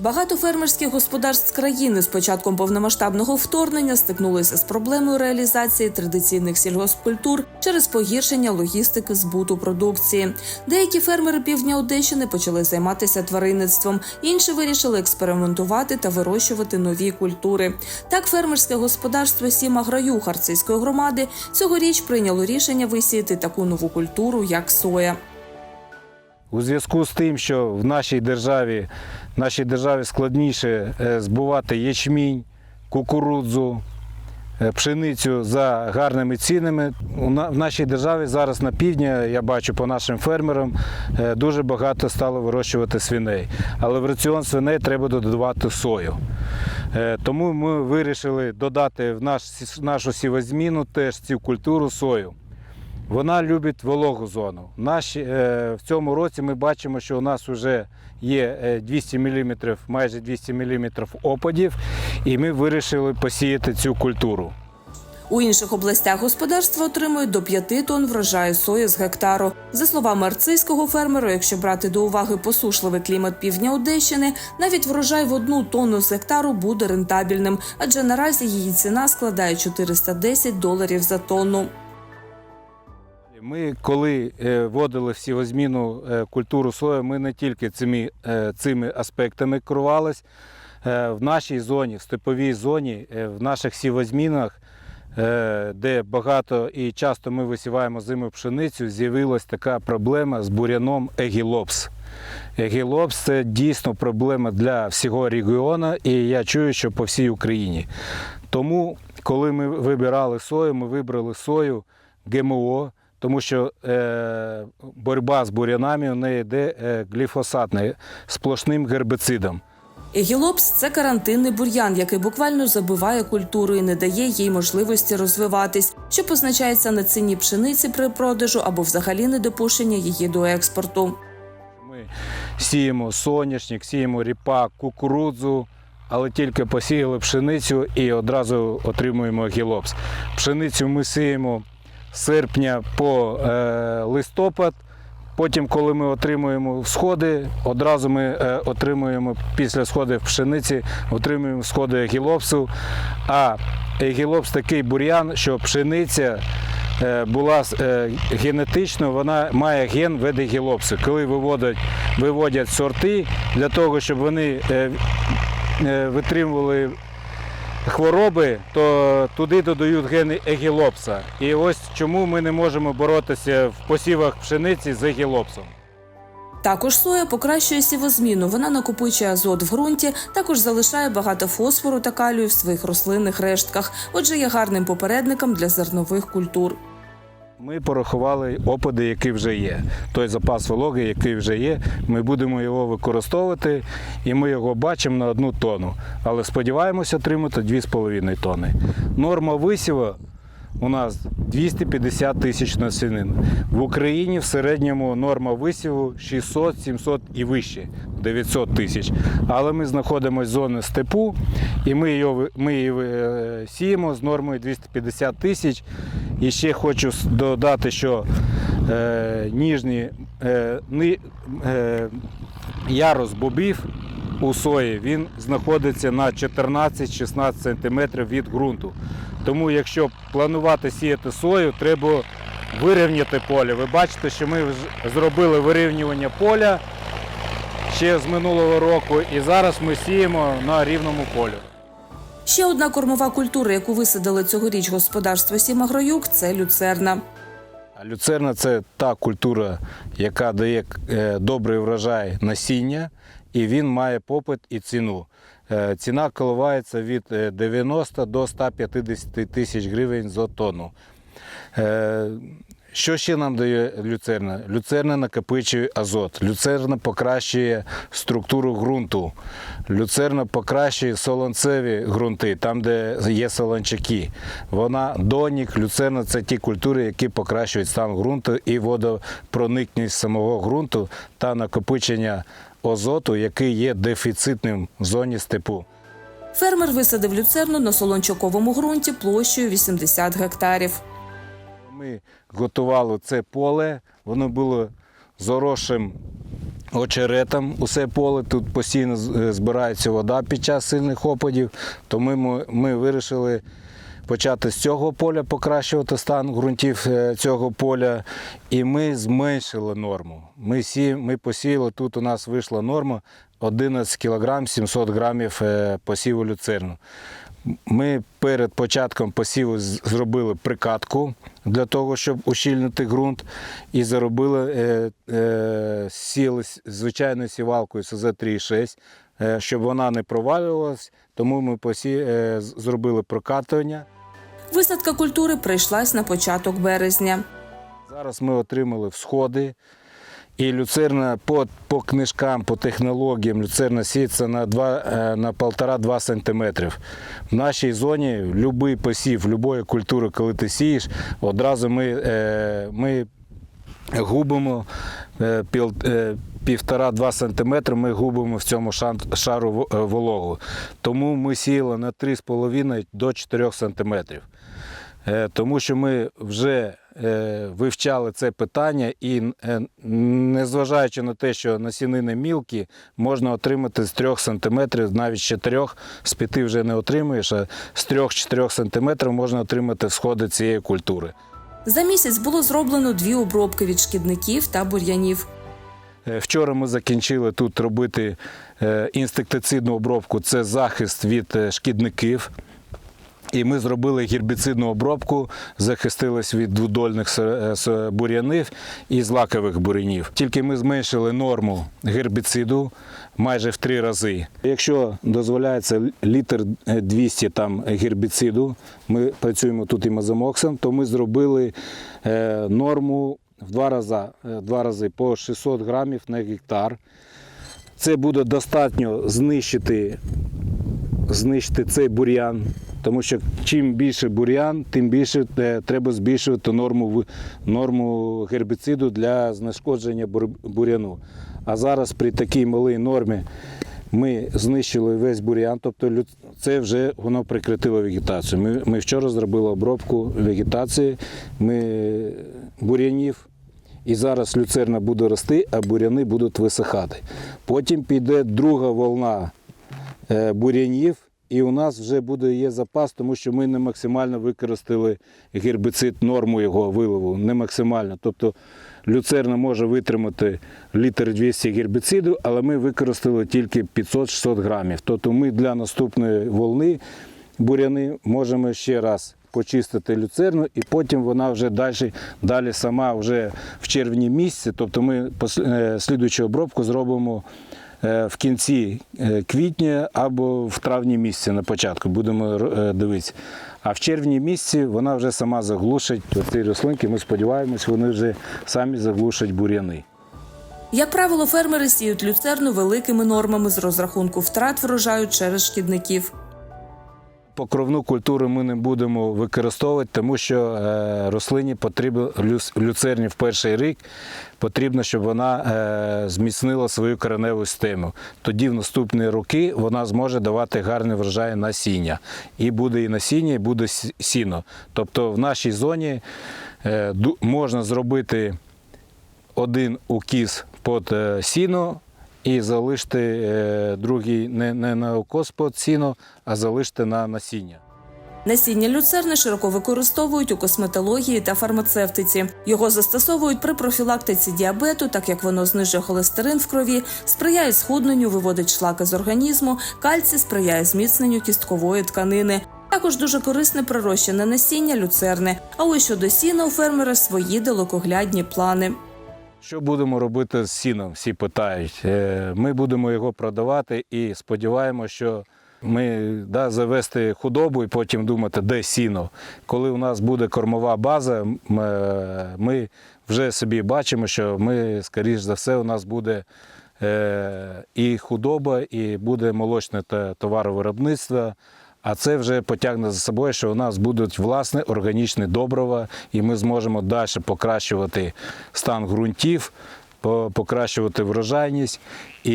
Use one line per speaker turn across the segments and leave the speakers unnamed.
Багато фермерських господарств країни з початком повномасштабного вторгнення стикнулися з проблемою реалізації традиційних сільгоспкультур через погіршення логістики збуту продукції. Деякі фермери півдня Одещини почали займатися тваринництвом, інші вирішили експериментувати та вирощувати нові культури. Так, фермерське господарство Сіма Граю Харцизької громади цьогоріч прийняло рішення висіяти таку нову культуру, як соя.
У зв'язку з тим, що в нашій державі, нашій державі складніше е, збувати ячмінь, кукурудзу, е, пшеницю за гарними цінами. В нашій державі зараз на півдні, я бачу по нашим фермерам, е, дуже багато стало вирощувати свиней. Але в раціон свиней треба додавати сою. Тому ми вирішили додати в наш, нашу сівозміну теж цю культуру сою. Вона любить вологу зону. Наші, е, в цьому році ми бачимо, що у нас вже є е, 200 мм, майже 200 мм опадів, і ми вирішили посіяти цю культуру.
У інших областях господарства отримують до 5 тонн врожаю сої з гектару. За словами арцизького фермера, якщо брати до уваги посушливий клімат півдня Одещини, навіть врожай в одну тонну з гектару буде рентабельним, адже наразі її ціна складає 410 доларів за тонну.
Ми, коли е, вводили всівозміну е, культуру сої, ми не тільки цими, е, цими аспектами керувались. Е, В нашій зоні, в степовій зоні, в наших сівозмінах, де багато і часто ми висіваємо зиму пшеницю, з'явилась така проблема з буряном егілопс. Егілопс це дійсно проблема для всього регіону, і я чую, що по всій Україні. Тому, коли ми вибирали сою, ми вибрали сою ГМО, тому що е, боротьба з бурянами у неї йде е, гліфосатна, сплошним гербицидом.
Егілопс це карантинний бур'ян, який буквально забиває культуру і не дає їй можливості розвиватись, що позначається на ціні пшениці при продажу або взагалі недопущення її до експорту.
Ми сіємо соняшник, сіємо ріпак, кукурудзу, але тільки посіяли пшеницю і одразу отримуємо гілопс. Пшеницю ми сіємо серпня по е, листопад. Потім, коли ми отримуємо сходи, одразу ми е, отримуємо після сходів пшениці, отримуємо сходи гілопсу. А гілопс такий бур'ян, що пшениця е, була генетично, вона має ген веде гілопсу. Коли виводять, виводять сорти для того, щоб вони витримували хвороби, то туди додають гени егілопса. І ось чому ми не можемо боротися в посівах пшениці з егілопсом.
Також соя покращує сівозміну. Вона накопичує азот в ґрунті, також залишає багато фосфору та калію в своїх рослинних рештках. Отже, є гарним попередником для зернових культур.
Ми порахували опади, які вже є. Той запас вологи, який вже є, ми будемо його використовувати, і ми його бачимо на одну тонну. Але сподіваємося отримати 2,5 тонни. Норма висіву у нас 250 тисяч насінин. В Україні в середньому норма висіву 600, 700 і вище 900 тисяч. Але ми знаходимося в зоні степу, і ми її, ми її е, сіємо з нормою 250 тисяч. І ще хочу додати, що е, ніжні е, ни, е, ярус бобів у сої він знаходиться на 14-16 см від ґрунту. Тому, якщо планувати сіяти сою, треба вирівняти поле. Ви бачите, що ми зробили вирівнювання поля ще з минулого року, і зараз ми сіємо на рівному полі.
Ще одна кормова культура, яку висадили цьогоріч господарство Сімагроюк, це люцерна.
Люцерна це та культура, яка дає е, добрий врожай насіння, і він має попит і ціну. Е, Ціна коливається від е, 90 до 150 тисяч гривень за тонну. Що ще нам дає люцерна? Люцерна накопичує азот, люцерна покращує структуру ґрунту, люцерна покращує солонцеві ґрунти, там, де є солончаки. Вона донік, люцерна це ті культури, які покращують стан ґрунту і водопроникність самого ґрунту та накопичення азоту, який є дефіцитним в зоні степу.
Фермер висадив люцерну на солончаковому ґрунті площею 80 гектарів.
Ми готували це поле, воно було заросшим очеретом усе поле. Тут постійно е, збирається вода під час сильних опадів. Тому ми, ми вирішили почати з цього поля покращувати стан ґрунтів е, цього поля. І ми зменшили норму. Ми, сі, ми посіяли, тут у нас вийшла норма 11 кг 700 грамів е, посіву люцерну. Ми перед початком посіву зробили прикатку для того, щоб ущільнити ґрунт, і заробили е, е, сіли звичайною сівалкою СЗ-3,6, е, щоб вона не провалювалась, тому ми посі, е, зробили прокатування.
Висадка культури прийшлась на початок березня.
Зараз ми отримали всходи. І люцерна по, по книжкам, по технологіям, люцерна сіється на, 2, е, на 1,5-2 см. В нашій зоні будь-який посів, будь-якої культури, коли ти сієш, одразу ми, е, ми губимо е, півтора-два сантиметри ми губимо в цьому шару вологу. Тому ми сіяли на 3,5 до 4 сантиметрів. Е, Тому що ми вже е, вивчали це питання, і е, незважаючи на те, що насінини мілкі, можна отримати з 3 сантиметрів, навіть з 4, з 5 вже не отримуєш, а з 3-4 сантиметрів можна отримати сходи цієї культури.
За місяць було зроблено дві обробки від шкідників та бур'янів.
Вчора ми закінчили тут робити інсектицидну обробку, це захист від шкідників. І ми зробили гербіцидну обробку, захистились від двудольних е, бур'янів і злакових бур'янів. Тільки ми зменшили норму гербіциду майже в три рази. Якщо дозволяється літр е, 200 там гербіциду, ми працюємо тут і мазомоксом, то ми зробили е, норму в два рази, е, два рази по 600 грамів на гектар. Це буде достатньо знищити знищити цей бур'ян. Тому що чим більше бур'ян, тим більше е, треба збільшувати норму, норму гербіциду для знешкодження бур'яну. А зараз при такій малій нормі ми знищили весь бур'ян, тобто це вже воно прикритило вегетацію. Ми, ми вчора зробили обробку вегетації ми, бур'янів. І зараз люцерна буде рости, а буряни будуть висихати. Потім піде друга волна е, бурянів, і у нас вже буде є запас, тому що ми не максимально використали гербіцид, норму його виливу, не максимально. Тобто люцерна може витримати літр 200 гербіциду, але ми використали тільки 500-600 грамів. Тобто ми для наступної волни буряни можемо ще раз почистити люцерну, і потім вона вже далі, далі сама вже в червні місяці. Тобто ми е, слідуючу обробку зробимо в кінці е, квітня або в травні місяці на початку. Будемо е, дивитися. А в червні місяці вона вже сама заглушить ці рослинки. Ми сподіваємось, вони вже самі заглушать бур'яни.
Як правило, фермери сіють люцерну великими нормами з розрахунку втрат врожаю через шкідників.
Покровну культуру ми не будемо використовувати, тому що е, рослині потрібно люцерні в перший рік потрібно, щоб вона е, зміцнила свою кореневу систему. Тоді в наступні роки вона зможе давати гарний врожай насіння. І буде і насіння, і буде сіно. Тобто в нашій зоні е, можна зробити один укіс під сіно і залишити е, другий не, не на сіно, а залишити на насіння.
Насіння люцерни широко використовують у косметології та фармацевтиці. Його застосовують при профілактиці діабету, так як воно знижує холестерин в крові, сприяє схудненню, виводить шлаки з організму, кальцій сприяє зміцненню кісткової тканини. Також дуже корисне прирощене насіння люцерни. А ось щодо сіна у фермера свої далекоглядні плани.
Що будемо робити з сіном? Всі питають. Е, Ми будемо його продавати і сподіваємося, що ми да, завести худобу і потім думати, де сіно. Коли у нас буде кормова база, е, ми вже собі бачимо, що ми, скоріш за все, у нас буде е, і худоба, і буде молочне та товаровиробництво. А це вже потягне за собою, що у нас будуть власне органічні добрива, і ми зможемо далі покращувати стан ґрунтів, покращувати врожайність і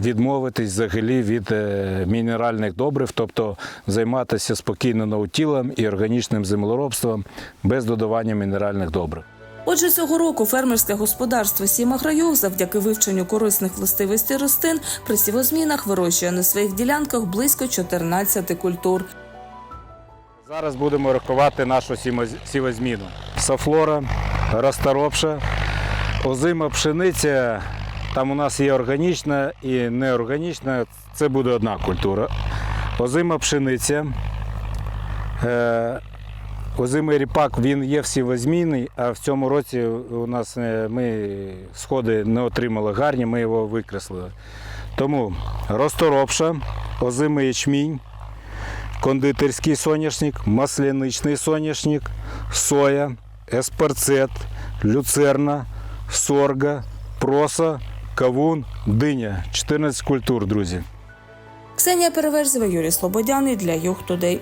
відмовитись взагалі від е, мінеральних добрив, тобто займатися спокійно наутілом і органічним землеробством без додавання мінеральних добрив.
Отже, цього року фермерське господарство Сімаграйов завдяки вивченню корисних властивостей рослин при сівозмінах вирощує на своїх ділянках близько 14 культур.
Зараз будемо рахувати нашу сімо- сівозміну. Сафлора, розторопша, озима пшениця. Там у нас є органічна і неорганічна. Це буде одна культура. Озима пшениця. Озимий ріпак він є всівозмінний, а в цьому році у нас е, ми сходи не отримали гарні, ми його викреслили. Тому розторопша, озимий ячмінь, кондитерський соняшник, масляничний соняшник, соя, еспарцет, люцерна, сорга, проса, кавун, диня. 14 культур, друзі.
Ксенія Переверзєва, Юрій Слободяний для Юг Тудей.